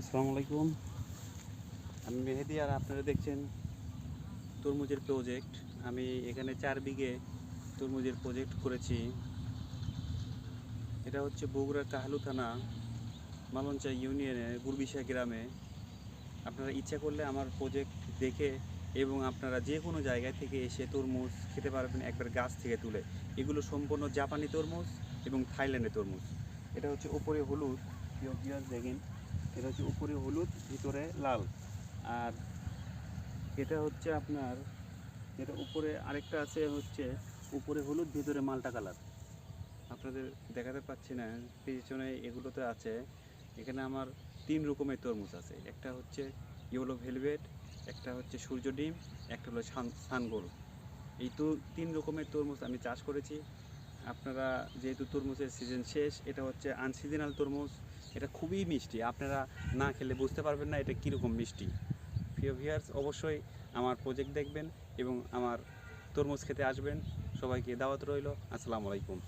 আসসালামু আলাইকুম। আমি মেহেদি আর আপনারা দেখছেন তরমুজের প্রজেক্ট আমি এখানে চার বিঘে তরমুজের প্রজেক্ট করেছি। এটা হচ্ছে বগুড়ার কাহালু থানা, মালঞ্চা ইউনিয়নে গুরবিশা গ্রামে। আপনারা ইচ্ছা করলে আমার প্রজেক্ট দেখে এবং আপনারা যে কোনো জায়গায় থেকে এসে তরমুজ খেতে পারবেন একবার গাছ থেকে তুলে। এগুলো সম্পূর্ণ জাপানি তরমুজ এবং থাইল্যান্ডের তরমুজ। এটা হচ্ছে ওপরে হলুদ দেখেন। এটা হচ্ছে উপরে হলুদ, ভিতরে লাল। আর এটা হচ্ছে আপনার, এটা উপরে আরেকটা আছে হচ্ছে উপরে হলুদ, ভিতরে মালটা কালার। আপনাদের দেখাতে পাচ্ছি না, পিছনে এগুলোতে আছে। এখানে আমার তিন রকমের তরমুজ আছে। একটা হচ্ছে ইয়েলো ভেলভেট একটা হচ্ছে সূর্য ডিম, একটা হলো সান- সানগোল এই তো তিন রকমের তরমুজ আমি চাষ করেছি। আপনারা যেহেতু তরমুজের সিজন শেষ, এটা হচ্ছে আনসিজনাল তরমুজ। এটা খুবই মিষ্টি, আপনারা না খেলে বুঝতে পারবেন না এটা কীরকম মিষ্টি। প্রিয় ভিয়ার্স অবশ্যই আমার প্রজেক্ট দেখবেন এবং আমার তরমুজ খেতে আসবেন। সবাইকে দাওয়াত রইল, আসসালামু আলাইকুম।